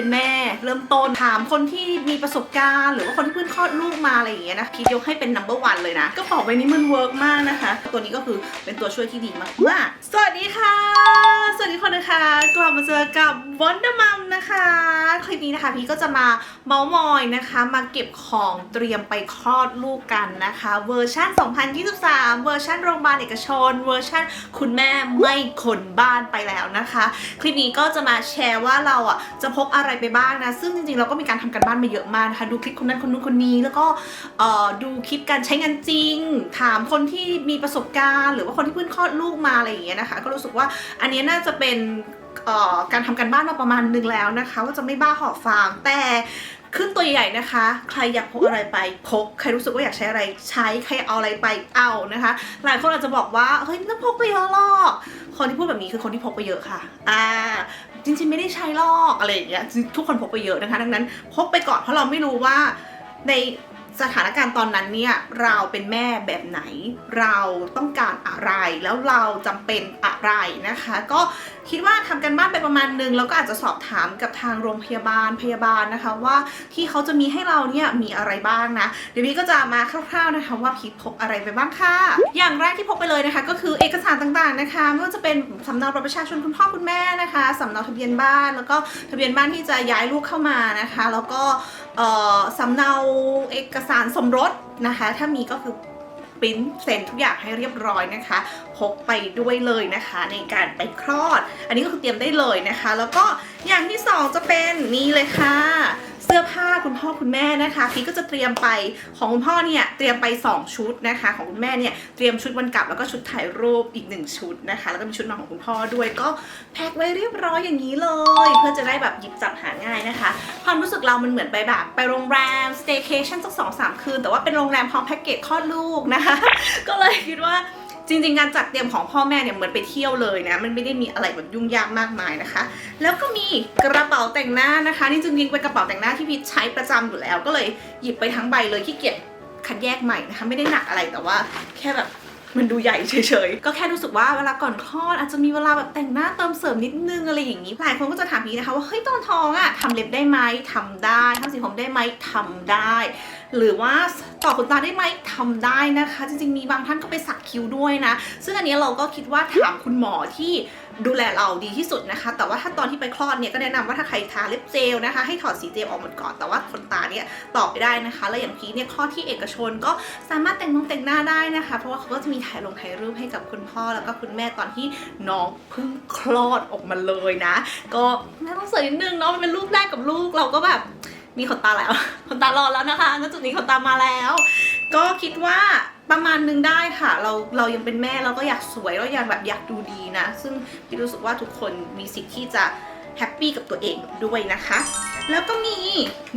เป็นแม่เริ่มต้นถามคนที่มีประสบการณ์ หรือว่าคนที่เพิ่งคลอดลูกมาอะไรอย่างเงี้ยนะพีทยกให้เป็น number one เลยนะกระเป๋าใบนี้มันเวิร์กมากนะคะ ตัวนี้ก็คือเป็นตัวช่วยที่ดีมากๆสวัสดีค่ะ สวัสดีคนนะคะกลับมาเจอกับวอนเดอร์มัมนะคะ คลิปนี้นะคะพีทก็จะมาเมาส์มอยนะคะ มาเก็บของเตรียมไปคลอดลูกกันนะคะ เวอร์ชัน2023 เวอร์ชันโรงพยาบาลเอกชน เวอร์ชันคุณแม่ไม่คนบ้านไปแล้วนะคะ คลิปนี้ก็จะมาแชร์ว่าเราอะจะพกอะไรไปบ้างนะ ซึ่งจริงๆเราก็มีการทำกันบ้านมาเยอะมากนะคะ ดูคลิปคนนั้นคนนู้นคนนี้ แล้วก็ดูคลิปการใช้งานจริง ถามคนที่มีประสบการณ์ หรือว่าคนที่เพิ่งคลอดลูกมาอะไรอย่างเงี้ยนะคะ ก็รู้สึกว่าอันนี้น่าจะเป็นการทำกันบ้านมาประมาณหนึงแล้วนะคะ ว่าจะไม่บ้าหอบฟางแต่ ขึ้นตัวใหญ่นะคะ ใครอยากพกอะไรไปพก ใครรู้สึกว่าอยากใช้อะไรใช้ ใครเอาอะไรไปเอานะคะ หลายคนอาจจะบอกว่า เฮ้ยไม่ต้องพกไปเยอะหรอก คนที่พูดแบบนี้คือคนที่พกไปเยอะค่ะ อ่า จริงๆไม่ได้ใช้หรอกอะไรอย่างเงี้ย ทุกคนพกไปเยอะนะคะ ดังนั้นพกไปก่อนเพราะเราไม่รู้ว่าใน สถานการณ์ตอนนั้นเนี่ยเราเป็นแม่แบบไหน เราต้องการอะไรแล้วเราจำเป็นอะไรนะคะ ก็คิดว่าทำกันบ้านไปประมาณนึงแล้วก็อาจจะสอบถามกับทางโรงพยาบาลพยาบาลนะคะว่าที่เขาจะมีให้เราเนี่ยมีอะไรบ้างนะเดี๋ยวพี่ก็จะมาคร่าวๆนะคะว่าพีทพกอะไรไปบ้างค่ะ อย่างแรกที่พกไปเลยนะคะก็คือเอกสารต่างๆนะคะไม่ว่าจะเป็นสำเนาบัตรประชาชนคุณพ่อคุณแม่นะคะสำเนาทะเบียนบ้านแล้วก็ทะเบียนบ้านที่จะย้ายลูกเข้ามานะคะ แล้วก็สำเนาเอกสารสมรสนะคะ ถ้ามีก็คือปริ้นเซ็นทุกอย่างให้เรียบร้อยนะคะ พกไปด้วยเลยนะคะ ในการไปคลอด อันนี้ก็คือเตรียมได้เลยนะคะ แล้วก็อย่างที่สองจะเป็นนี่เลยค่ะ สื้อผ้าคุณพ่อคุณแม่นะคะพีก็จะเตรียมไปของคุณพ่อเนี่ยเตรียมไป 2 ชุดนะคะ ของคุณแม่เนี่ยเตรียมชุดวันกลับแล้วก็ชุดถ่ายรูปอีก 1 ชุดนะคะ แล้วก็มีชุดนอนของคุณพ่อด้วยก็แพ็คไว้เรียบร้อยอย่างนี้เลย เพื่อจะได้แบบหยิบจับหาง่ายนะคะ ความรู้สึกเรามันเหมือนไปแบบไปโรงแรม staycation สักสองสามคืน แต่ว่าเป็นโรงแรมพร้อมแพ็กเกจคลอดลูกนะคะ ก็เลยคิดว่า จริงๆการจัดเตรียมของพ่อแม่เนี่ยเหมือนไปเที่ยวเลยนะมันไม่ได้มีอะไรแบบยุ่งยากมากมายนะคะ แล้วก็มีกระเป๋าแต่งหน้านะคะ นี่จริงๆเป็นกระเป๋าแต่งหน้าที่พีชใช้ประจำอยู่แล้ว ก็เลยหยิบไปทั้งใบเลยขี้เกียจคัดแยกใหม่นะคะไม่ได้หนักอะไรแต่ว่าแค่แบบ มันดูใหญ่เฉยๆ ก็แค่รู้สึกว่าเวลาก่อนคลอดอาจจะมีเวลาแบบแต่งหน้าเติมเสริมนิดนึงอะไรอย่างนี้ หลายคนก็จะถามนี้นะคะว่าเฮ้ยตอนท้องอะทำเล็บได้ไหมทำได้ทำสีผมได้ไหมทำได้ หรือว่าต่อขนตาได้ไหมทำได้นะคะ จริงๆมีบางท่านก็ไปสักคิ้วด้วยนะ ซึ่งอันนี้เราก็คิดว่าถามคุณหมอที่ ดูแลเราดีที่สุดนะคะ แต่ว่าถ้าตอนที่ไปคลอดเนี่ยก็แนะนำว่าถ้าใครทาเล็บเจลนะคะ ให้ถอดสีเจลออกหมดก่อน แต่ว่าขนตาเนี่ยต่อไปได้นะคะ แล้วอย่างพีเนี่ยคลอดที่เอกชนก็สามารถแต่งน้องแต่งหน้าได้นะคะ เพราะว่าเขาก็จะมีถ่ายลงถ่ายรูปให้กับคุณพ่อแล้วก็คุณแม่ตอนที่น้องเพิ่งคลอดออกมาเลยนะ ก็น่าต้องเสวยนิดนึงเนาะมันเป็นรูปแรกกับลูกเราก็แบบมีขนตาแล้วขนตารอแล้วนะคะณจุดนี้ขนตามาแล้ว ก็คิดว่า ประมาณนึงได้ค่ะ เราเรายังเป็นแม่เราก็อยากสวยเราอยากแบบอยากดูดีนะ ซึ่งพี่รู้สึกว่าทุกคนมีสิทธิ์ที่จะแฮปปี้กับตัวเองด้วยนะคะ แล้วก็มี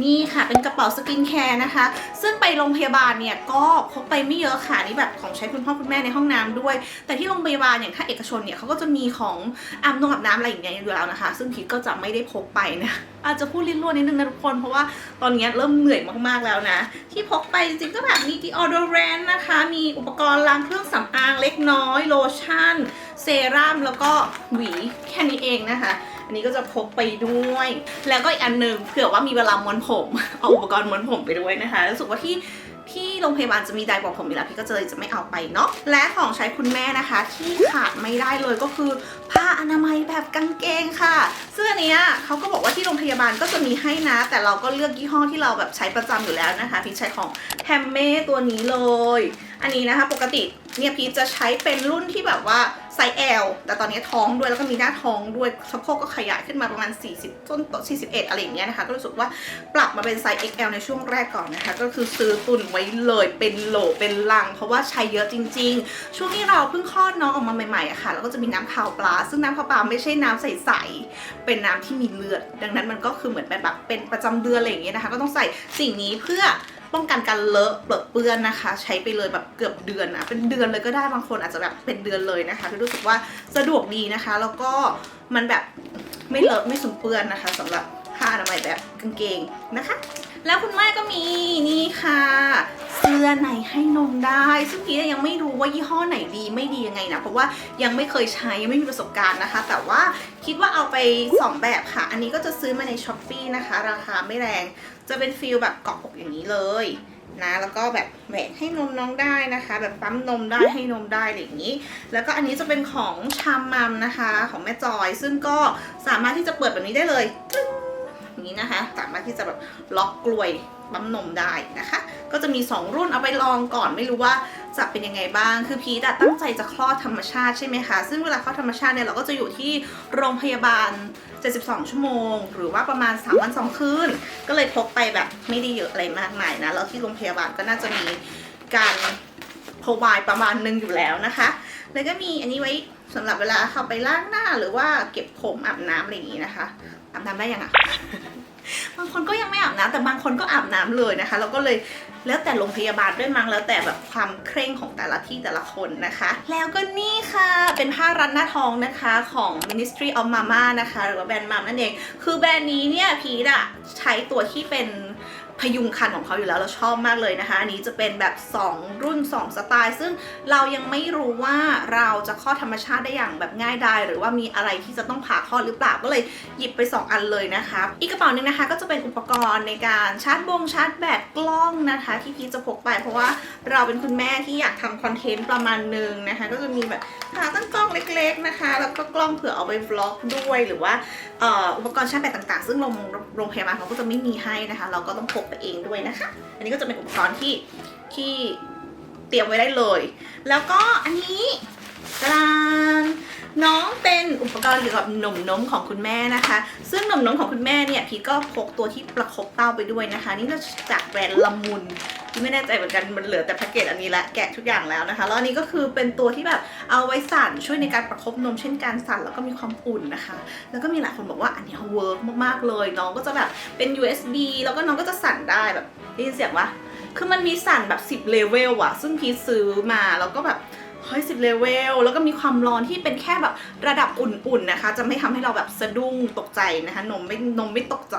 นี่ค่ะเป็นกระเป๋าสกินแคร์นะคะ ซึ่งไปโรงพยาบาลเนี่ยก็พกไปไม่เยอะค่ะนี่แบบของใช้คุณพ่อคุณแม่ในห้องน้ำด้วย แต่ที่โรงพยาบาลอย่างถ้าเอกชนเนี่ยเขาก็จะมีของอาบนงอาบน้ำอะไรอย่างเงี้ยอยู่แล้วนะคะ ซึ่งพีทก็จะไม่ได้พกไปนะอาจจะพูดลิ้นล้วนนิดนึงนะทุกคน เพราะว่าตอนนี้เริ่มเหนื่อยมากๆแล้วนะ ที่พกไปจริงๆก็แบบมีดีออโดแรนนะคะ มีอุปกรณ์ล้างเครื่องสำอางเล็กน้อย โลชั่น เซรั่มแล้วก็หวีแค่นี้เองนะคะ อันนี้ก็จะพกไปด้วย แล้วก็อีกอันหนึ่งเผื่อว่ามีเวลาม้วนผมเอาอุปกรณ์ม้วนผมไปด้วยนะคะรู้สึกว่าที่ที่โรงพยาบาลจะมีไดร์บอกผมอยู่แล้วพี่ก็เลยจะไม่เอาไปเนาะและของใช้คุณแม่นะคะ ที่ขาดไม่ได้เลยก็คือผ้าอนามัยแบบกางเกงค่ะซึ่งอันเนี้ยเขาก็บอกว่าที่โรงพยาบาลก็จะมีให้นะ แต่เราก็เลือกยี่ห้อที่เราแบบใช้ประจำอยู่แล้วนะคะ พี่ใช้ของแฮมเม่ตัวนี้เลย อันนี้นะคะปกติ เนี่ยพีชจะใช้เป็นรุ่นที่แบบว่าไซส์ L แต่ตอนนี้ท้องด้วยแล้วก็มีหน้าท้องด้วยสะโพกก็ขยายขึ้นมาประมาณ 40ต้นต่อ41 อะไรอย่างเงี้ยนะคะ ก็รู้สึกว่าปรับมาเป็นไซส์ XL ในช่วงแรกก่อนนะคะ ก็คือซื้อตุนไว้เลยเป็นโหลเป็นลัง เพราะว่าใช้เยอะจริง ๆ ช่วงที่เราเพิ่งคลอดน้องออกมาใหม่ๆอะค่ะ แล้วก็จะมีน้ำขาวปลา ซึ่งน้ำขาวปลาไม่ใช่น้ำใสๆเป็นน้ำที่มีเลือด ดังนั้นมันก็คือเหมือนเป็นแบบเป็นประจำเดือนอะไรอย่างเงี้ยนะคะ ก็ต้องใส่สิ่งนี้เพื่อ ป้องกันการเลอะเปรอะเปื้อนนะคะ ใช้ไปเลยแบบเกือบเดือนนะเป็นเดือนเลยก็ได้บางคนอาจจะแบบเป็นเดือนเลยนะคะที่รู้สึกว่าสะดวกดีนะคะ แล้วก็มันแบบไม่เลอะไม่สุมเปื้อนนะคะสำหรับผ้าอนามัยแบบกางเกงนะคะ แล้วคุณแม่ก็มีนี่ค่ะ เสื้อในให้นมได้ ซึ่งพี่ยังไม่รู้ว่ายี่ห้อไหนดีไม่ดียังไงนะ เพราะว่ายังไม่เคยใช้ยังไม่มีประสบการณ์นะคะ แต่ว่าคิดว่าเอาไป 2 แบบค่ะ อันนี้ก็จะซื้อมาในช้อปปีนะคะ ราคาไม่แรง จะเป็นฟิลแบบเกาะอกอย่างนี้เลยนะแล้วก็แบบแหวกให้นมน้องได้นะคะ แบบปั๊มนมได้ให้นมได้อะไรอย่างนี้ แล้วก็อันนี้จะเป็นของชามมัมนะคะ ของแม่จอย ซึ่งก็สามารถที่จะเปิดแบบนี้ได้เลยตึ้ง อย่างนี้นะคะ สามารถที่จะแบบล็อกกลวยปั๊มนมได้นะคะ ก็จะมี 2 รุ่นเอาไปลองก่อนไม่รู้ว่าจะเป็นยังไงบ้าง คือพีทตั้งใจจะคลอดธรรมชาติใช่ไหมคะ ซึ่งเวลาคลอดธรรมชาติเนี่ยเราก็จะอยู่ที่โรงพยาบาล 72 ชั่วโมง หรือว่าประมาณ 3 วัน 2 คืน ก็เลยพกไปแบบไม่ได้เยอะอะไรมากมายนะ แล้วที่โรงพยาบาลก็น่าจะมีการพวายประมาณนึงอยู่แล้วนะคะ แล้วก็มีอันนี้ไว้สำหรับเวลาเข้าไปล้างหน้าหรือว่าเก็บผมอาบน้ำอะไรอย่างนี้นะคะ อาบน้ำได้ยังอะบางคนก็ยังไม่อาบน้ำแต่บางคนก็อาบน้ำเลยนะคะ เราก็เลยแล้วแต่โรงพยาบาลด้วยมั้งแล้วแต่แบบความเคร่งของแต่ละที่แต่ละคนนะคะ แล้วก็นี่ค่ะเป็นผ้ารัดหน้าท้องนะคะของ Ministry of Mama นะคะ หรือว่าแบรนด์มัมนั่นเอง คือแบรนด์นี้เนี่ยพีดอะใช้ตัวที่เป็น พยุงคันของเขาอยู่แล้วเราชอบมากเลยนะคะ อันนี้จะเป็นแบบ 2 รุ่น 2 สไตล์ ซึ่งเรายังไม่รู้ว่าเราจะคลอธรรมชาติได้อย่างแบบง่ายดายหรือว่ามีอะไรที่จะต้องผ่าคลอหรือเปล่าก็เลยหยิบไป 2 อันเลยนะคะ อีกกระเป๋านึงนะคะ ก็จะเป็นอุปกรณ์ในการชาร์จบงชาร์จแบตกล้องนะคะ ที่พีจะพกไป เพราะว่าเราเป็นคุณแม่ที่อยากทำคอนเทนต์ประมาณหนึงนะคะ ก็จะมีแบบขาตั้งกล้องเล็กๆนะคะ แล้วก็กล้องเผื่อเอาไปวล็อกด้วยหรือว่าอ,อ,อุปกรณ์ชาร์จแบตต่างๆ ซึ่งโรงโรงพยาบาลเขาก็จะไม่มีให้นะคะ เราก็ต้องพกไปเองด้วยนะคะ อันนี้ก็จะเป็นอุปกรณ์ที่ที่เตรียมไว้ได้เลย แล้วก็อันนี้ตารา น้องเป็นอุปกรณ์เกี่ยวกับหนมนมของคุณแม่นะคะ ซึ่งหนมนมของคุณแม่เนี่ยพีก็พกตัวที่ประคบเต้าไปด้วยนะคะ นี่ก็จากแบรนด์ละมุนที่ไม่แน่ใจเหมือนกันมันเหลือแต่แพ็กเกจอันนี้ละแกะทุกอย่างแล้วนะคะแล้วอันนี้ก็คือเป็นตัวที่แบบเอาไว้สั่นช่วยในการประคบนมเช่นการสั่นแล้วก็มีความอุ่นนะคะ แล้วก็มีหลายคนบอกว่าอันนี้เวิร์กมากๆเลย น้องก็จะแบบเป็น USB แล้วก็น้องก็จะสั่นได้แบบได้ยินเสียงวะคือมันมีสั่นแบบ10เลเวลอะซึ่งพีซื้อมาแล้วก็แบบ เฮ้ยสิบเลเวลแล้วก็มีความร้อนที่เป็นแค่แบบระดับอุ่นๆนะคะ จะไม่ทำให้เราแบบสะดุ้งตกใจนะคะ นมไม่นมไม่ตกใจ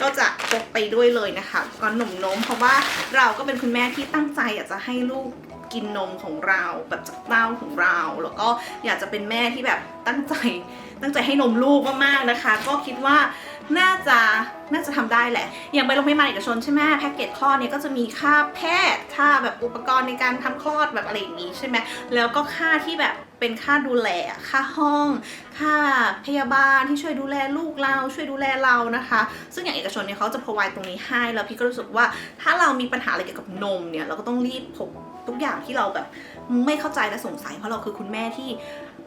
ก็จะพกไปด้วยเลยนะคะก่อนหนมนมเพราะว่าเราก็เป็นคุณแม่ที่ตั้งใจอยากจะให้ลูกกินนมของเราแบบจากเต้าของเรา แล้วก็อยากจะเป็นแม่ที่แบบตั้งใจตั้งใจให้นมลูกมากๆนะคะ ก็คิดว่า น่าจะน่าจะทำได้แหละ อย่างไปโรงพยาบาลเอกชนใช่ไหมแพ็กเกจคลอดเนี่ยก็จะมีค่าแพทย์ค่าแบบอุปกรณ์ในการทำคลอดแบบอะไรอย่างนี้ใช่ไหมแล้วก็ค่าที่แบบเป็นค่าดูแลค่าห้อง ค่าพยาบาลที่ช่วยดูแลลูกเราช่วยดูแลเรานะคะ ซึ่งอย่างเอกชนเนี่ยเขาจะพรอไวตรงนี้ให้แล้วพี่ก็รู้สึกว่าถ้าเรามีปัญหาอะไรเกี่ยวกับนมเนี่ยเราก็ต้องรีบพบ ทุกอย่างที่เราแบบไม่เข้าใจและสงสัยเพราะเราคือคุณแม่ที่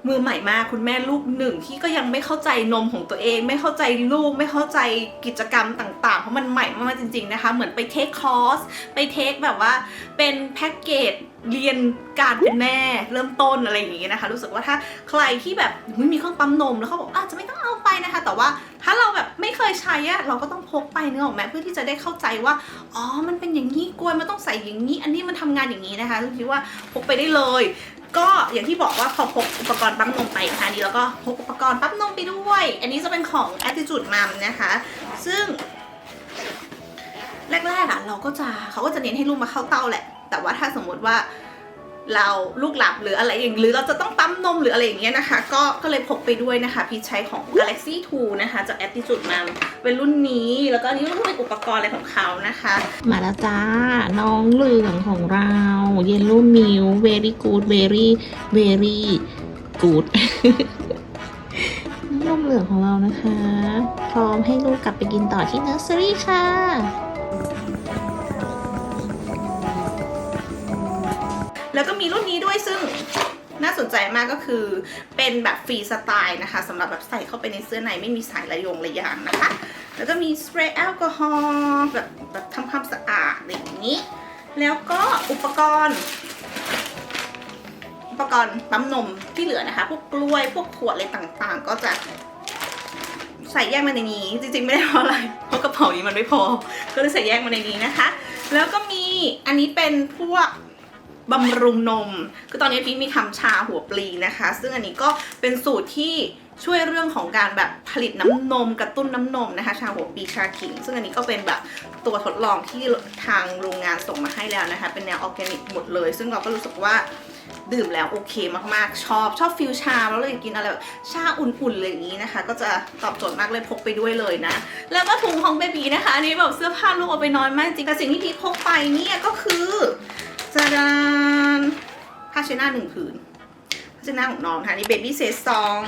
มือใหม่มากคุณแม่ลูกหนึ่งที่ก็ยังไม่เข้าใจนมของตัวเอง ไม่เข้าใจลูกไม่เข้าใจกิจกรรมต่างๆ เพราะมันใหม่มากๆจริง ๆนะคะ เหมือนไปเทคคอร์สไปเทคแบบว่าเป็นแพ็กเกจเรียนการเป็นแม่เริ่มต้นอะไรอย่างงี้นะคะ รู้สึกว่าถ้าใครที่แบบมีเครื่องปั๊มนมแล้วเขาบอกอาจจะไม่ต้องเอาไปนะคะ แต่ว่าถ้าเราแบบไม่เคยใช้อะเราก็ต้องพกไปเนื้อออกไหมเพื่อที่จะได้เข้าใจว่าอ๋อมันเป็นอย่างนี้กลวยมันต้องใส่อย่างนี้ อันนี้มันทำงานอย่างนี้นะคะคิดว่าพกไปได้เลย ก็อย่างที่บอกว่าพอพกอุปกรณ์ปั๊มนมไปนะคะนี่แล้วก็พกอุปกรณ์ปั๊มนมไปด้วย อันนี้จะเป็นของ Attitude Mom นะคะ ซึ่ง แรกๆอะเราก็จะเขาก็จะเน้นให้ลูกมาเข้าเต้าแหละ แต่ว่าถ้าสมมติว่า เราลูกหลับหรืออะไรอย่างหรือเราจะต้องปั๊มนมหรืออะไรอย่างเงี้ยนะคะ ก็ก็เลยพกไปด้วยนะคะ พี่ใช้ของ Galaxy 2 นะคะ จาก Attitude Mom เป็นรุ่นนี้แล้วก็อันนี้ก็เป็นอุปกรณ์อะไรของเขานะคะ มาแล้วจ้า น้องเหลืองของเราเยลล่มิล very good very very good น้องเหลืองของเรานะคะ พร้อมให้ลูกกลับไปกินต่อที่เนอร์เซอรี่ค่ะ แล้วก็มีรุ่นนี้ด้วยซึ่งน่าสนใจมากก็คือเป็นแบบฟรีสไตล์นะคะสำหรับแบบใส่เข้าไปในเสื้อในไม่มีสายระยงระยางนะคะ แล้วก็มีสเปรย์แอลกอฮอล์แบบแบบทำความสะอาดอะไรอย่างนี้ แล้วก็อุปกรณ์ อุปกรณ์ปั๊มนมที่เหลือนะคะ พวกกล้วยพวกขวดอะไรต่างๆ ก็จะใส่แยกมาในนี้ จริงๆ ไม่ได้เพราะอะไรเพราะกระเป๋านี้มันไม่พอ ก็เลยใส่แยกมาในนี้นะคะ แล้วก็มีอันนี้เป็นพวก บำรุงนม คือตอนนี้พี่มีทำชาหัวปลีนะคะ ซึ่งอันนี้ก็เป็นสูตรที่ช่วยเรื่องของการแบบผลิตน้ำนม กระตุ้นน้ำนมนะคะ ชาหัวปีชาขิง ซึ่งอันนี้ก็เป็นแบบตัวทดลองที่ทางโรงงานส่งมาให้แล้วนะคะ เป็นแนวออร์แกนิกหมดเลย ซึ่งเราก็รู้สึกว่าดื่มแล้วโอเคมากๆ ชอบชอบฟิลชาแล้วเลยกินอะไรแบบชาอุ่นๆเลยอย่างนี้นะคะ ก็จะตอบโจทย์มากเลยพกไปด้วยเลยนะ แล้วก็ถุงของเบบีนะคะอันนี้แบบเสื้อผ้าลูกเอาไปน้อยมากจริงแต่สิ่งที่พีทพกไปเนี่ยก็คือ จาดานผ้าเช็ดหน้าหนึ่งผืนผ้าเช็ดหน้าของน้องนะคะนี่เบบี้เซซอง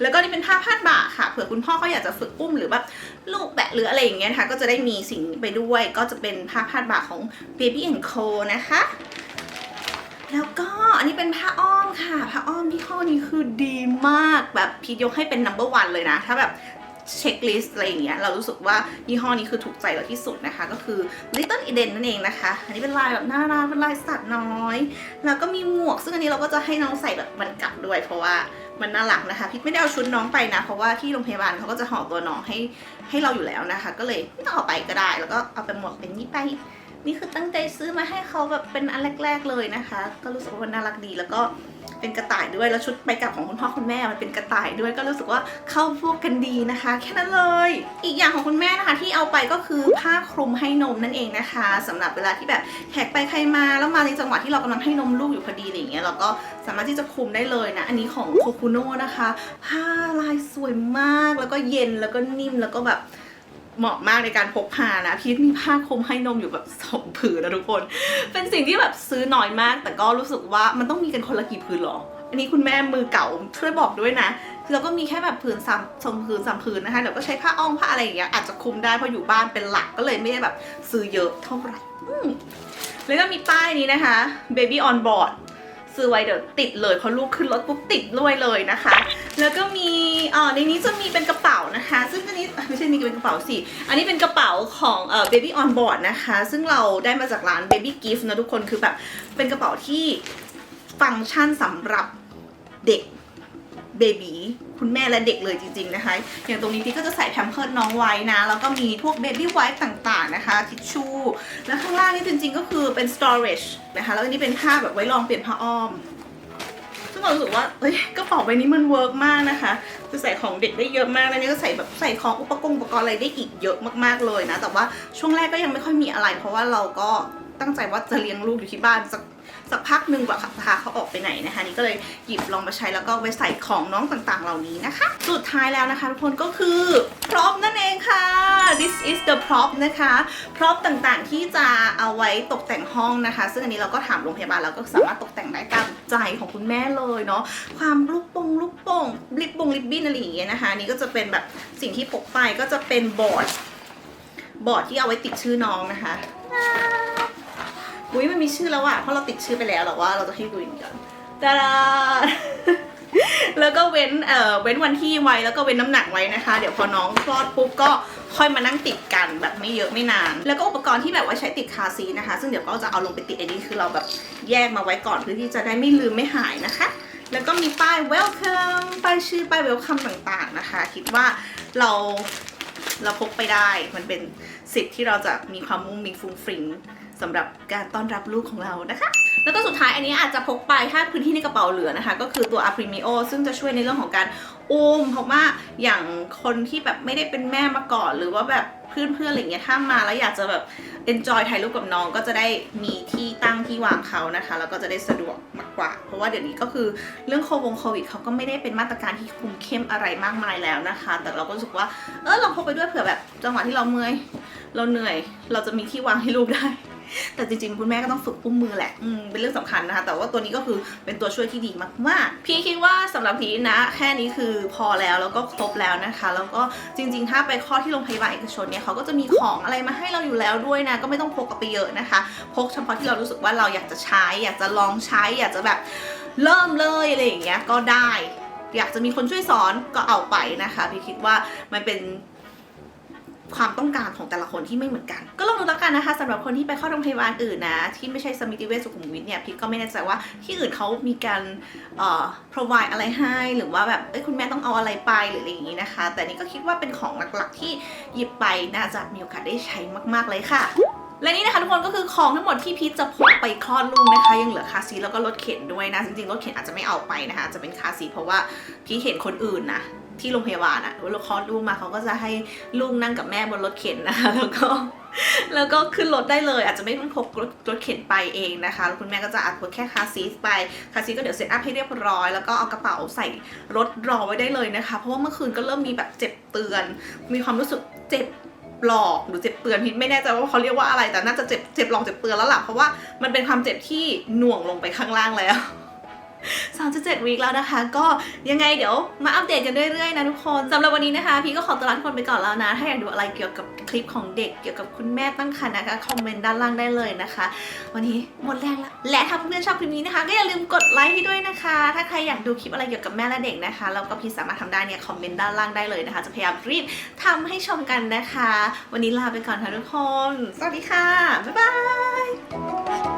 แล้วก็นี่เป็นผ้าพาดบ่าค่ะเผื่อคุณพ่อเขาอยากจะฝึกอุ้มหรือแบบลูกแบะหรืออะไรอย่างเงี้ยนะคะก็จะได้มีสิ่งนี้ไปด้วย ก็จะเป็นผ้าพาดบ่าของ Baby Co นะคะ แล้วก็อันนี้เป็นผ้าอ้อมค่ะ ผ้าอ้อมที่ห้อนี้คือดีมากแบบพีทยกให้เป็น number one เลยนะ ถ้าแบบ เช็คลิสต์อะไรอย่างเงี้ยเรารู้สึกว่ายี่ห้อนี้คือถูกใจเราที่สุดนะคะ ก็คือ Little Eden นั่นเองนะคะ อันนี้เป็นลายแบบน่ารักเป็นลายสัตว์น้อย แล้วก็มีหมวก ซึ่งอันนี้เราก็จะให้น้องใส่แบบมันกลับด้วย เพราะว่ามันน่ารักนะคะพี่ไม่ได้เอาชุดน้องไปนะ เพราะว่าที่โรงพยาบาลเขาก็จะห่อตัวน้องให้ให้เราอยู่แล้วนะคะ ก็เลยไม่ต้องเอาไปก็ได้ แล้วก็เอาไปหมวกเป็นนี้ไปนี่คือตั้งใจซื้อมาให้เขาแบบเป็นอันแรก ๆเลยนะคะ ก็รู้สึกว่ามันน่ารักดีแล้วก็ เป็นกระต่ายด้วยแล้วชุดไปกับของคุณพ่อคุณแม่มันเป็นกระต่ายด้วยก็รู้สึกว่าเข้าพวกกันดีนะคะ แค่นั้นเลย อีกอย่างของคุณแม่นะคะ ที่เอาไปก็คือผ้าคลุมให้นมนั่นเองนะคะสำหรับเวลาที่แบบแขกไปใครมาแล้วมาในจังหวะที่เรากำลังให้นมลูกอยู่พอดีอะไรอย่างเงี้ยเราก็สามารถที่จะคลุมได้เลยนะ อันนี้ของโคคุโน่นะคะ ผ้าลายสวยมากแล้วก็เย็นแล้วก็นิ่มแล้วก็แบบ เหมาะมากในการพกพานะ พีทมีผ้าคลุมให้นมอยู่แบบสองผืนนะทุกคน เป็นสิ่งที่แบบซื้อน้อยมาก แต่ก็รู้สึกว่ามันต้องมีกันคนละกี่ผืนหรอ อันนี้คุณแม่มือเก่าช่วยบอกด้วยนะคือเราก็มีแค่แบบผืนสามสองผืนสามผืนนะคะเดี๋ยวก็ใช้ผ้าอ้อมผ้าอะไรอย่างเงี้ยอาจจะคลุมได้เพราะอยู่บ้านเป็นหลักก็เลยไม่ได้แบบซื้อเยอะเท่าไหร่แล้วก็มีป้ายนี้นะคะ baby on board ซื้อไว้เดี๋ยวติดเลยพอลูกขึ้นรถปุ๊บติดด้วยเลยนะคะ แล้วก็มีอ่อในนี้จะมีเป็นกระเป๋านะคะ ซึ่งอันนี้ไม่ใช่มีเป็นกระเป๋าสิอันนี้เป็นกระเป๋าของเอ่อ baby on board นะคะ ซึ่งเราได้มาจากร้าน baby gift นะทุกคนคือแบบเป็นกระเป๋าที่ฟังก์ชันสำหรับเด็กเบบี คุณแม่และเด็กเลยจริง ๆนะคะ อย่างตรงนี้พี่ก็จะใส่แพมเพิร์ดน้องไว้นะ แล้วก็มีพวก baby wipe ต่างๆนะคะทิชชู่แล้วข้างล่างนี่จริง ๆ ก็คือเป็น storage นะคะแล้วอันนี้เป็นผ้าแบบไว้รองเปลี่ยนผ้าอ้อมซึ่งเรารู้สึกว่าเอ้ยกระเป๋าใบนี้มันเวิร์กมากนะคะ จะใส่ของเด็กได้เยอะมากแล้วนี่ก็ใส่แบบใส่ของอุปกรณ์อุปกรณ์อะไรได้อีกเยอะมากๆเลยนะ แต่ว่าช่วงแรกก็ยังไม่ค่อยมีอะไร เพราะว่าเราก็ ตั้งใจว่าจะเลี้ยงลูกอยู่ที่บ้านสักสักพักหนึ่งกว่าพาเขาออกไปไหนนะคะ นี่ก็เลยหยิบลองมาใช้แล้วก็ไว้ใส่ของน้องต่างๆ เหล่านี้นะคะ สุดท้ายแล้วนะคะทุกคนก็คือพร็อพนั่นเองค่ะ this is the prop นะคะพร็อพต่างๆที่จะเอาไว้ตกแต่งห้องนะคะ ซึ่งอันนี้เราก็ถามโรงพยาบาลเราก็สามารถตกแต่งได้ตามใจของคุณแม่เลยเนาะความลูกโป่งลูกโป่งลิปบงลิปบิ้นอะไรอย่างเงี้ยนะคะนี่ก็จะเป็นแบบสิ่งที่พกไปก็จะเป็นบอร์ดบอร์ดที่เอาไว้ติดชื่อน้องนะคะ อุ้ยมันมีชื่อแล้วอะเพราะเราติดชื่อไปแล้วหรอกว่าเราจะให้ดูอย่างเดียวตาดาแล้วก็เว้นเอ่อเว้นวันที่ไว้แล้วก็เว้นน้ำหนักไว้นะคะ เดี๋ยวพอน้องคลอดปุ๊บก็ค่อยมานั่งติดกันแบบไม่เยอะไม่นาน แล้วก็อุปกรณ์ที่แบบว่าใช้ติดคาซีนะคะ ซึ่งเดี๋ยวก็จะเอาลงไปติดอันนี้คือเราแบบแยกมาไว้ก่อนเพื่อที่จะได้ไม่ลืมไม่หายนะคะ แล้วก็มีป้าย welcome ป้ายชื่อป้าย welcome ต่างๆนะคะ คิดว่าเรา เราพกไปได้ มันเป็นสิทธิ์ที่เราจะมีความมุ่งมิ่งฟุ้งฟริ้งสำหรับการต้อนรับลูกของเรานะคะ แล้วก็สุดท้ายอันนี้อาจจะพกไปถ้าพื้นที่ในกระเป๋าเหลือนะคะ ก็คือตัวอะพริมิโอซึ่งจะช่วยในเรื่องของการ อุ้มเพราะว่าอย่างคนที่แบบไม่ได้เป็นแม่มาก่อนหรือว่าแบบเพื่อนๆอะไรเงี้ยถ้ามาแล้วอยากจะแบบ enjoy ถ่ายรูปกับน้องก็จะได้มีที่ตั้งที่วางเขานะคะ แล้วก็จะได้สะดวกมากกว่า เพราะว่าเดี๋ยวนี้ก็คือเรื่องโควงโควิดเขาก็ไม่ได้เป็นมาตรการที่คุมเข้มอะไรมากมายแล้วนะคะ แต่เราก็รู้สึกว่าเออเราพกไปด้วยเผื่อแบบจังหวะที่เราเมื่อยเราเหนื่อย เราจะมีที่วางให้ลูกได้ แต่จริงๆ คุณแม่ก็ต้องฝึกอุ้มมือแหละเป็นเรื่องสำคัญนะคะ แต่ว่าตัวนี้ก็คือเป็นตัวช่วยที่ดีมากๆ พี่คิดว่าสำหรับพีนะ แค่นี้คือพอแล้วแล้วก็ครบแล้วนะคะ แล้วก็จริง ๆ ถ้าไปคลอดที่โรงพยาบาลเอกชนเนี่ยเขาก็จะมีของอะไรมาให้เราอยู่แล้วด้วยนะ ก็ไม่ต้องพกกับไปเยอะนะคะ พกเฉพาะที่เรารู้สึกว่าเราอยากจะใช้ อยากจะลองใช้ อยากจะแบบเริ่มเลยอะไรอย่างเงี้ยก็ได้ อยากจะมีคนช่วยสอนก็เอาไปนะคะ พี่คิดว่ามันเป็น ความต้องการของแต่ละคนที่ไม่เหมือนกัน ก็ลองดูแล้วกันนะคะสำหรับคนที่ไปเข้าโรงพยาบาลอื่นนะ ที่ไม่ใช่สมิติเวชสุขุมวิทเนี่ยพี่ก็ไม่แน่ใจว่าที่อื่นเขามีการเอ่อ provide อะไรให้ หรือว่าแบบเอ้ยคุณแม่ต้องเอาอะไรไปหรืออะไรอย่างนี้นะคะ แต่นี่ก็คิดว่าเป็นของหลักๆ ที่หยิบไปน่าจะมีโอกาสได้ใช้มาก ๆเลยค่ะและนี่นะคะทุกคนก็คือของทั้งหมดที่พีทจะพกไปคลอดลูกนะคะ ยังเหลือคาซีแล้วก็รถเข็นด้วยนะ จริงๆรถเข็นอาจจะไม่เอาไปนะคะจะเป็นคาซีเพราะว่าพี่เห็นคนอื่นนะ ที่โรงพยาบาลอะเวลาคลอดลูกมาเขาก็จะให้ลูกนั่งกับแม่บนรถเข็นนะคะแล้วก็แล้วก็ขึ้นรถได้เลย อาจจะไม่ต้องพกรถรถเข็นไปเองนะคะแล้วคุณแม่ก็จะอัดพกแค่คาซีทไปคาซีก็เดี๋ยวเซตอัพให้เรียบร้อย แล้วก็เอากระเป๋าใส่รถรอไว้ได้เลยนะคะ เพราะว่าเมื่อคืนก็เริ่มมีแบบเจ็บเตือน มีความรู้สึกเจ็บหลอกหรือเจ็บเตือนพิดไม่แน่ใจว่าเขาเรียกว่าอะไรแต่น่าจะเจ็บเจ็บหลอกเจ็บเตือนแล้วล่ะเพราะว่ามันเป็นความเจ็บที่หน่วงลงไปข้างล่างแล้ว 37วีคแล้วนะคะ ก็ยังไงเดี๋ยวมาอัปเดตกันเรื่อยๆนะทุกคนสำหรับวันนี้นะคะ พี่ก็ขอตัวลาทุกคนไปก่อนแล้วนะ ถ้าอยากดูอะไรเกี่ยวกับคลิปของเด็กเกี่ยวกับคุณแม่ตั้งครรภ์นะคะคอมเมนต์ด้านล่างได้เลยนะคะ วันนี้หมดแรงแล้วและถ้าเพื่อนๆชอบคลิปนี้นะคะ ก็อย่าลืมกดไลค์ให้ด้วยนะคะ ถ้าใครอยากดูคลิปอะไรเกี่ยวกับแม่และเด็กนะคะแล้วก็พี่สามารถทำได้เนี่ยคอมเมนต์ด้านล่างได้เลยนะคะ จะพยายามรีบทำให้ชมกันนะคะ วันนี้ลาไปก่อนค่ะทุกคน สวัสดีค่ะบ๊ายบาย